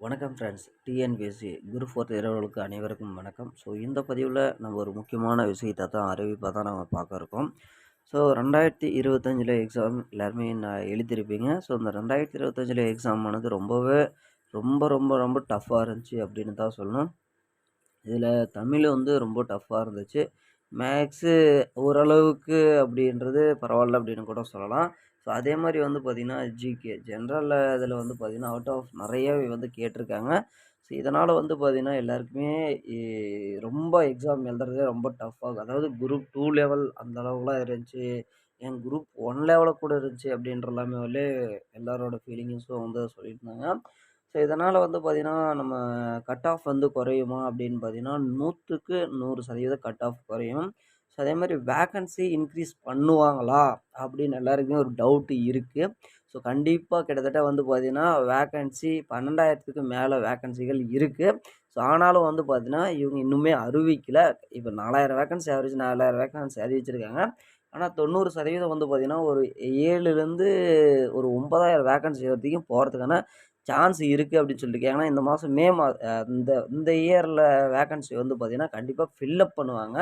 வணக்கம் friends TNPSC group fourth இரவர்களுக்கு அனைவருக்கும் வணக்கம். ஸோ இந்த பதிவில் நம்ம ஒரு முக்கியமான விஷயத்தை தான் அறிவிப்பாக தான் நம்ம பார்க்க இருக்கோம். ஸோ ரெண்டாயிரத்தி இருபத்தஞ்சில் எக்ஸாம் எல்லாருமே நான் எழுதியிருப்பீங்க. ஸோ இந்த ரெண்டாயிரத்தி இருபத்தஞ்சில் எக்ஸாம் ஆனது ரொம்பவே ரொம்ப ரொம்ப ரொம்ப டஃப்பாக இருந்துச்சு அப்படின்னு தான் சொல்லணும். இதில் தமிழ் வந்து ரொம்ப டஃப்பாக இருந்துச்சு. மேக்ஸு ஓரளவுக்கு அப்படின்றது பரவாயில்ல அப்படின்னு கூட சொல்லலாம். ஸோ அதே மாதிரி வந்து பார்த்திங்கன்னா ஜிகே ஜென்ரலில் இதில் வந்து பார்த்திங்கன்னா அவுட் ஆஃப் நிறையவே வந்து கேட்டிருக்காங்க. ஸோ இதனால் வந்து பார்த்திங்கன்னா எல்லாருக்குமே ரொம்ப எக்ஸாம் எழுதுறதே ரொம்ப டஃப்பாக அதாவது குரூப் டூ லெவல் அந்த அளவுக்குலாம் இருந்துச்சு. என் குரூப் ஒன் லெவலில் கூட இருந்துச்சு அப்படின்ற எல்லாமே வந்து எல்லாரோட ஃபீலிங்ஸும் வந்து சொல்லியிருந்தாங்க. ஸோ இதனால் வந்து பார்த்திங்கன்னா நம்ம கட் ஆஃப் வந்து குறையுமா அப்படின்னு பார்த்திங்கன்னா நூற்றுக்கு நூறு சதவீதம் கட் ஆஃப் குறையும். ஸோ அதே மாதிரி வேக்கன்சி இன்க்ரீஸ் பண்ணுவாங்களா அப்படின்னு எல்லாருக்குமே ஒரு டவுட்டு இருக்குது ஸோ கண்டிப்பாக கிட்டத்தட்ட வந்து பார்த்திங்கன்னா வேக்கன்சி பன்னெண்டாயிரத்துக்கு மேலே வேக்கன்சிகள் இருக்குது ஸோ ஆனாலும் வந்து பார்த்திங்கன்னா இவங்க இன்னுமே அறிவிக்கலை. இப்போ நாலாயிரம் வேக்கன்சி ஆவரேஜ் நாலாயிரம் வேக்கன்சி அறிவிச்சிருக்காங்க ஆனால் தொண்ணூறு சதவீதம் வந்து பார்த்திங்கன்னா ஒரு ஏழுலேருந்து ஒரு ஒன்பதாயிரம் வேக்கன்சி வரைக்கும் போகிறதுக்கான சான்ஸ் இருக்குது அப்படின்னு சொல்லியிருக்காங்க ஏன்னா இந்த மாதம் மே மா இந்த இந்த இயரில் வேக்கன்சி வந்து பார்த்திங்கன்னா கண்டிப்பாக ஃபில்லப் பண்ணுவாங்க.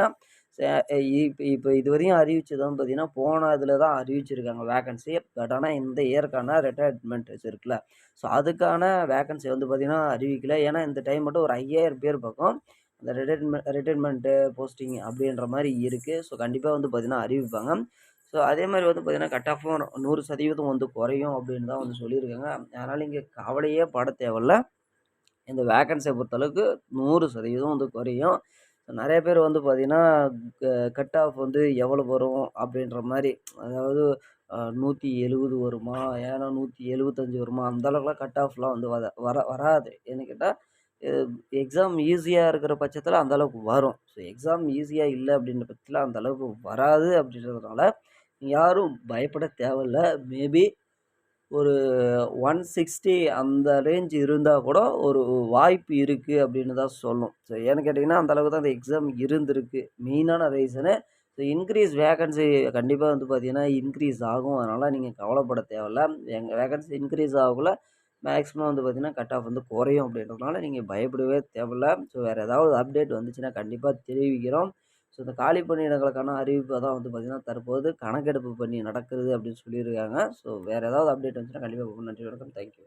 இப்போ இப்போ இது வரையும் அறிவிச்சது வந்து பார்த்தீங்கன்னா போன இதில் தான் அறிவிச்சிருக்காங்க வேக்கன்சி பட் ஆனால் இந்த இயருக்கான ரிட்டையர்மெண்ட் இருக்குல்ல. ஸோ அதுக்கான வேக்கன்சி வந்து பார்த்திங்கன்னா அறிவிக்கல. ஏன்னா இந்த டைம் மட்டும் ஒரு ஐயாயிரம் பேர் பக்கம் அந்த ரிட்டைர்மெண்ட் ரிட்டைர்மெண்ட்டு போஸ்டிங் அப்படின்ற மாதிரி இருக்குது ஸோ கண்டிப்பாக வந்து பார்த்திங்கன்னா அறிவிப்பாங்க. ஸோ அதே மாதிரி வந்து பார்த்திங்கன்னா கட் ஆஃபும் நூறு சதவீதம் வந்து குறையும் அப்படின்னு தான் வந்து சொல்லியிருக்காங்க. அதனால் இங்கே கவலையே பட தேவையில்ல. இந்த வேக்கன்சியை பொறுத்தளவுக்கு நூறு சதவீதம் வந்து குறையும். நிறைய பேர் வந்து பார்த்திங்கன்னா கட் ஆஃப் வந்து எவ்வளோ வரும் அப்படின்ற மாதிரி அதாவது நூற்றி எழுபது வருமா? ஏன்னா நூற்றி எழுபத்தஞ்சி வருமா? அந்தளவுக்குலாம் கட் ஆஃப்லாம் வந்து வர வர வராது. ஏன்னு கேட்டால் எக்ஸாம் ஈஸியாக இருக்கிற பட்சத்தில் அந்த அளவுக்கு வரும். ஸோ எக்ஸாம் ஈஸியாக இல்லை அப்படின்ற பட்சத்தில் அந்தளவுக்கு வராது அப்படின்றதுனால யாரும் பயப்பட தேவையில்ல. மேபி ஒரு ஒன் சிக்ஸ்டி அந்த ரேஞ்ச் இருந்தால் கூட ஒரு வாய்ப்பு இருக்குது அப்படின்னு தான் சொல்லணும் ஸோ ஏன்னு கேட்டிங்கன்னா அந்த அளவுக்கு தான் அந்த எக்ஸாம் இருந்திருக்கு. மெயினான ரீசனு ஸோ இன்க்ரீஸ் வேகன்சி கண்டிப்பாக வந்து பார்த்திங்கன்னா இன்க்ரீஸ் ஆகும். அதனால் நீங்கள் கவலைப்பட தேவையில்ல. எங்கள் வேகன்சி இன்க்ரீஸ் ஆகக்குள்ள மேக்ஸிமம் வந்து பார்த்திங்கன்னா கட் ஆஃப் வந்து குறையும் அப்படின்றதுனால நீங்கள் பயப்படவே தேவையில்ல. ஸோ வேறு ஏதாவது அப்டேட் வந்துச்சுன்னா கண்டிப்பாக தெரிவிக்கிறோம். ஸோ இந்த காலி பணியிடங்களுக்கான அறிவிப்பை தான் வந்து பார்த்திங்கன்னா தற்போது கணக்கெடுப்பு பண்ணி நடக்கிறது அப்படின்னு சொல்லியிருக்காங்க. ஸோ வேறு ஏதாவது அப்டேட் வந்துச்சுன்னா கண்டிப்பாக நன்றி வணக்கம். தேங்க்யூ